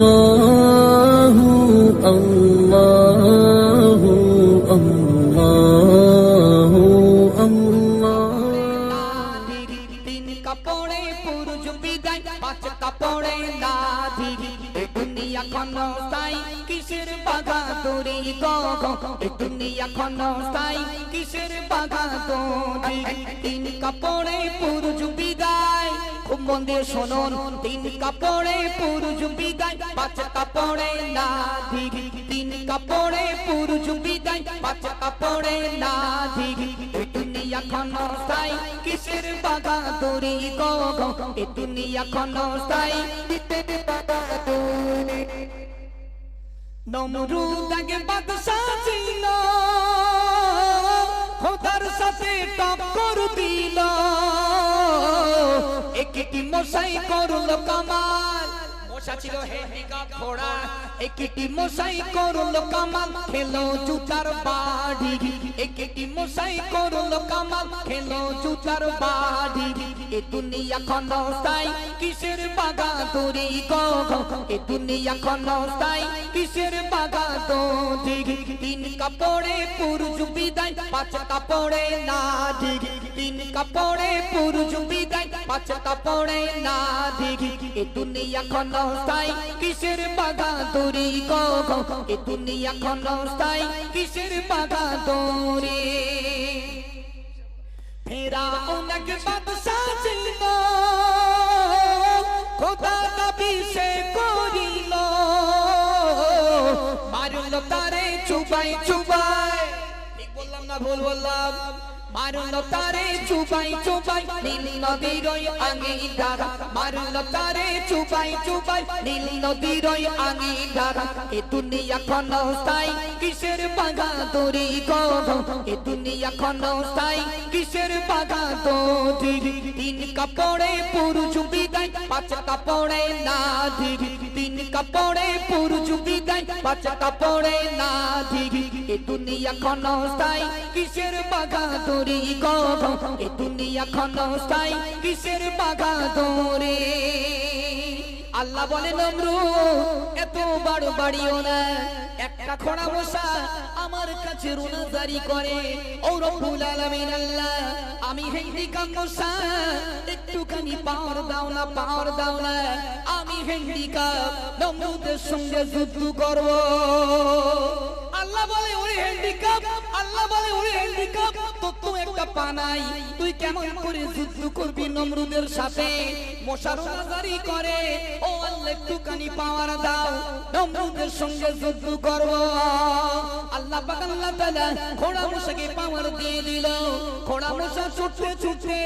الله الله الله الله তিন কাপড়ে পুরুষ বিদায় পাঁচ কাপড়ে লাধি এ দুনিয়া খন সাই কিসের বাগা তোরি গো এ দুনিয়া খন সাই কিসের বাগা তোরি তিন কাপড়ে পুরুষ বিদায় খুব মন দিয়ে শুনুন। তিন কাপড়ে পুরুষ বিদায়, পাঁচ কাপড়ে লাধি তিন কাপড়ে পুরুষ বিদায়, পাঁচ কাপড়ে ছিল। খোদার সাথে টক্কর একটি মশাই করল কামাল। মশা ছিল হেন্ডিকাপ ঘোড়া একটি মশাই করল কামাল খেলো জুতার বাড়ি। একটি মশাই করল কামাল খেলো জুতার বাড়ি। এ দুনিয়া খনস্তাই কিসের বাগা তোরি গো? এ দুনিয়া খনস্তাই কিসের বাগা তোরি তিন কাপড়ে পুরুষ বিদায়, পাঁচ কাপড়ে না তিন কাপড়ে পুরুষ বিদায়, পাঁচ কাপড়ে না এ দুনিয়া খনস্তাই কিসের বাগা তোরি গো, এ দুনিয়া খনস্তাই কিসের বাগা তোরি ফেরা অনেক বাদশাহ ছিল, খোদা নবী সে করিল। মারল তারে চুবাই চুবাই। বললাম না, ভুল বললাম। মারল তারে চুবাই চুবাই, নীল নদীর আঙিদার মারল তারে চুবাই চুবাই, নীল নদীর ওই এ দুনিয়া ক্ষণস্থায়ী কিসের বাগা তোরি গো এ দুনিয়া ক্ষণস্থায়ী কিসের বাগা তোরি তিন কাপড়ে পুরুষ বিদায়, পাঁচ কাপড়ে না তিন কাপড়ে পুরুষ বিদায়, পাঁচ কাপড়ে না এ দুনিয়া ক্ষণস্থায়ী কিসের বাগা তোরি গো এ দুনিয়া ক্ষণস্থায়ী কিসের বাগা তোরে আল্লাহ বলে নমরু এত বড় বাড়িও না। একটা খোড়া মশা আমার কাছে রুনাজারি করে। ও রব্বুল আল্লাহ, আমি হ্যান্ডিকাম মশা, একটুখানি পাওয়ার দাও না, পাওয়ার দাও না। আমি হ্যান্ডিকাপ নমরুদের সঙ্গে যুদ্ধ করব। আল্লাহ বলে, ওরে হ্যান্ডিকাপ আল্লাহ বলে, ওরে হ্যান্ডিকাপ তোর তো একটা পা নাই। তুই কেমন করে যুদ্ধ করবি নমরুদের সাথে? মশার নাজারি করে, ও একটুখানি পাওয়ার দাও, নমরুদের সঙ্গে যুদ্ধ করব। আল্লাহ ঘোড়া মশাকে পাওয়ার দিয়ে দিল। ঘোড়া মশা ছুটতে ছুটতে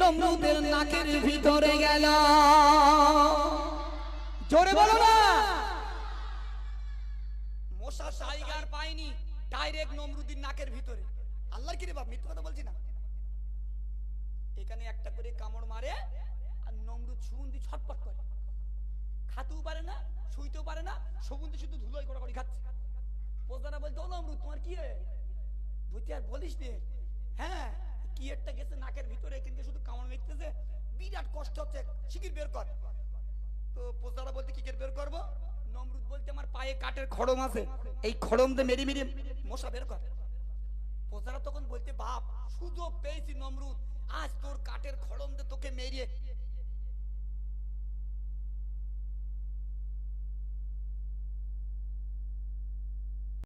নমরুদের নাকের ভিতরে গেল। জোরে বলো না। মশা সাইগার পায়নি, ডাইরেক্ট নমরুদির নাকের ভিতরে। আল্লাহর কি রে বাপ, মিথ্যা কথা বলছি না? এখানে একটা করে কামড় মারে আর নমরুদ সুগন্ধি ছটপট করে। খাতেও পারে না, শুইতেও পারে না, সুগন্ধি শুধু ধুলোয় করা খাচ্ছে। পোজারা বলতে ও নমরুদ, তোমার কি তুই আর বলিস নে। হ্যাঁ কি একটা গেছে নাকের ভিতরে কিন্তু শুধু কামড় মেখতেছে। বিরাট কষ্ট হচ্ছে, শিগগির বের কর। তো পোজারা বলতে কি বের করব? নমরুদ বলতে আমার পায়ে কাঠের খড়ম আছে। এই খড়ম দিয়ে মেরি মেরি মশা বের কর। পোজারা তখন বলতে বাপ সুযোগ পেয়েছি নমরুদ। আজ তোর কাঠের খড়ম দিয়ে তোকে মেরিয়ে